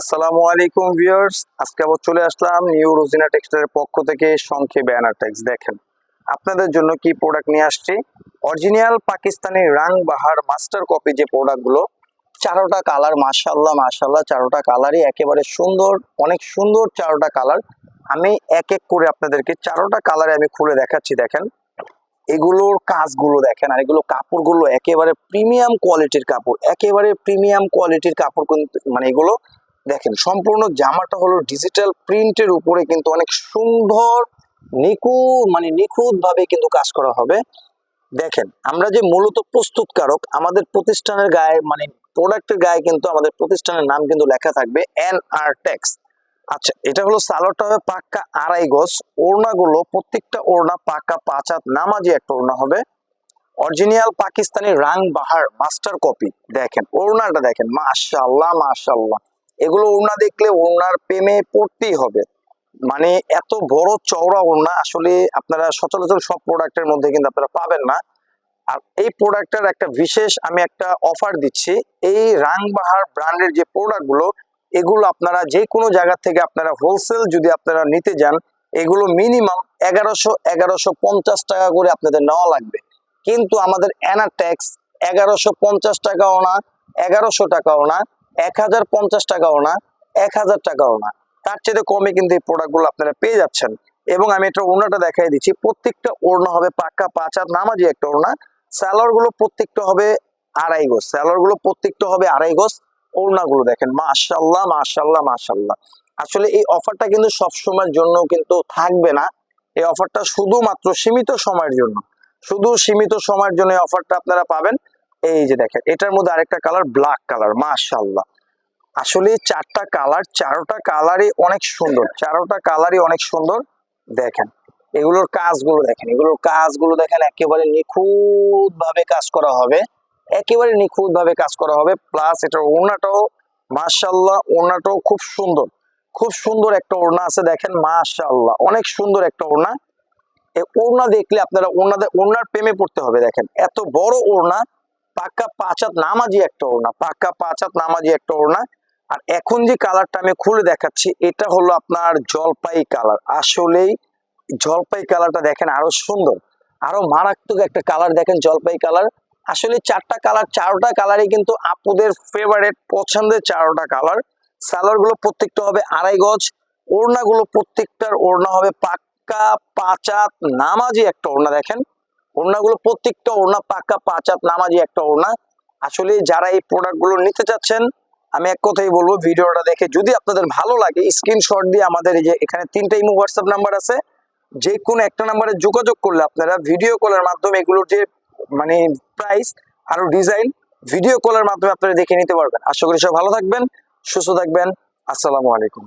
আসসালামু আলাইকুম ভিউয়ার্স। আজকে আবার চলে আসলাম নিউ রোজিনা টেক্সটাইলের পক্ষ থেকে সংক্ষেপে ব্যানার ট্যাক্স দেখেন। আপনাদের জন্য কি প্রোডাক্ট নিয়ে আসছি? Original Pakistani Rang Bahar master copy যে প্রোডাক্টগুলো চারোটা কালার মাশাল্লাহ মাশাল্লাহ চারোটা কালারই একেবারে সুন্দর, অনেক সুন্দর চারোটা কালার আমি এক এক করে আপনাদেরকে চারোটা কালারে আমি খুলে দেখাচ্ছি, দেখেন। এগুলোর কাজগুলো দেখেন, আর এগুলো কাপড়গুলো একেবারে প্রিমিয়াম কোয়ালিটির কাপড়, একেবারে প্রিমিয়াম কোয়ালিটির কাপড় কিন্তু মানে এগুলো দেখেন, সম্পূর্ণ জামাটা হলো ডিজিটাল প্রিন্টের উপরে কিন্তু অনেক সুন্দর, নিখুঁত মানে নিখুঁত ভাবে কিন্তু কাজ করা হবে। দেখেন, আমরা যে মূলত প্রস্তুতকারক, আমাদের প্রতিষ্ঠানের গায়ে মানে প্রোডাক্টের গায়ে কিন্তু আমাদের প্রতিষ্ঠানের নাম কিন্তু লেখা থাকবে এন আর টেক্স আচ্ছা এটা হলো সালোয়ারটা হবে পাক্কা আড়াই গজ, ওড়নাগুলো প্রত্যেকটা ওড়না পাক্কা পাঁচ হাত নামাজি একটা ওড়না হবে। Original Pakistani Rang Bahar master copy, দেখেন, ওড়নাটা দেখেন মাশাল্লাহ মাশাল্লাহ এগুলো ওড়না দেখলে ওড়নার প্রেমে পড়তেই হবে। মানে এত বড় চওড়া ওড়না আসলে আপনারা সচরাচর সব প্রোডাক্টের মধ্যে কিন্তু আপনারা পাবেন না। আর এই প্রোডাক্টের একটা বিশেষ আমি একটা অফার দিচ্ছি। এই রাংবাহার ব্র্যান্ডের যে প্রোডাক্টগুলো এগুলো আপনারা যে কোনো জায়গা থেকে আপনারা হোলসেল যদি আপনারা নিতে যান, এগুলো মিনিমাম এগারোশো এগারোশো পঞ্চাশ টাকা করে আপনাদের নেওয়া লাগবে। কিন্তু আমাদের অ্যানা ট্যাক্স এগারোশো পঞ্চাশ টাকাও না, এগারোশো টাকাও না। এক হাজার পঞ্চাশ টাকাও না, এক হাজার টাকাও না। তার চেয়ে কমে কিন্তু এই প্রোডাক্টগুলো আপনারা পেয়ে যাচ্ছেন। এবং আমি একটা ওড়নাটা দেখাই দিচ্ছি, প্রত্যেকটা ওড়না হবে পাক্কা পাঁচ হাত নামাজি একটা ওড়না। স্যালোয়ারগুলো প্রত্যেকটা হবে আড়াই গোস স্যালোয়ারগুলো প্রত্যেকটা হবে আড়াই গোজ। ওড়নাগুলো দেখেন মাশাল্লাহ মাশাল্লাহ মাশাল্লাহ আসলে এই অফারটা কিন্তু সব সময়ের জন্য কিন্তু থাকবে না। এই অফারটা শুধুমাত্র সীমিত সময়ের জন্য। শুধু সীমিত সময়ের জন্য এই অফারটা আপনারা পাবেন। এই যে দেখেন, এটার মধ্যে আরেকটা কালার ব্ল্যাক কালার মাশাল্লাহ আসলে চারটা কালার চারোটা কালারই অনেক সুন্দর, চারোটা কালারই অনেক সুন্দর। দেখেন, এগুলোর কাজগুলো দেখেন, এগুলোর কাজগুলো দেখেন একেবারে নিখুঁত ভাবে কাজ করা হবে। একেবারে নিখুঁত ভাবে কাজ করা হবে প্লাস এটার ওড়নাটাও মাশাল্লাহ ওড়নাটাও খুব সুন্দর। খুব সুন্দর একটা ওড়না আছে, দেখেন মাশাল্লাহ অনেক সুন্দর একটা ওড়না। এই ওড়না দেখলে আপনারা ওড়নাদের ওড়নার প্রেমে পড়তে হবে, দেখেন। এত বড় ওড়না পাক্কা পাঁচাত নামাজি একটা ওড়না পাক্কা পাঁচাত নামাজি একটা ওড়না। আর এখন যে কালারটা আমি খুলে দেখাচ্ছি, এটা হলো আপনার জলপাই কালার। আসলেই জলপাই কালারটা দেখেন আরও সুন্দর, আরও মারাত্মক একটা কালার দেখেন জলপাই কালার। আসলে চারটা কালার, চারোটা কালারই কিন্তু আপুদের ফেভারিট পছন্দের চারোটা কালার। গুলো প্রত্যেকটা হবে আড়াই গজ ওড়না গুলো প্রত্যেকটার ওড়না হবে পাক্কা পাঁচাত নামাজি একটা ওড়না দেখেন। ওড়নাগুলো প্রত্যেকটা ওড়না পাক্কা পাঁচাত নামাজি একটা ওড়না। আসলে যারা এই প্রোডাক্টগুলো নিতে চাচ্ছেন, আমি এক কথাই বলব, ভিডিওটা দেখে যদি আপনাদের ভালো লাগে, স্ক্রিনশট দিয়ে আমাদের এই যে এখানে তিনটা ইমো হোয়াটসঅ্যাপ নাম্বার আছে। যে কোনো একটা নাম্বারে যোগাযোগ করলে আপনারা ভিডিও কলের মাধ্যমে এগুলোর যে মানে প্রাইস আরও ডিজাইন ভিডিও কলের মাধ্যমে আপনারা দেখে নিতে পারবেন। আশা করি সব ভালো থাকবেন, সুস্থ থাকবেন। আসসালামু আলাইকুম।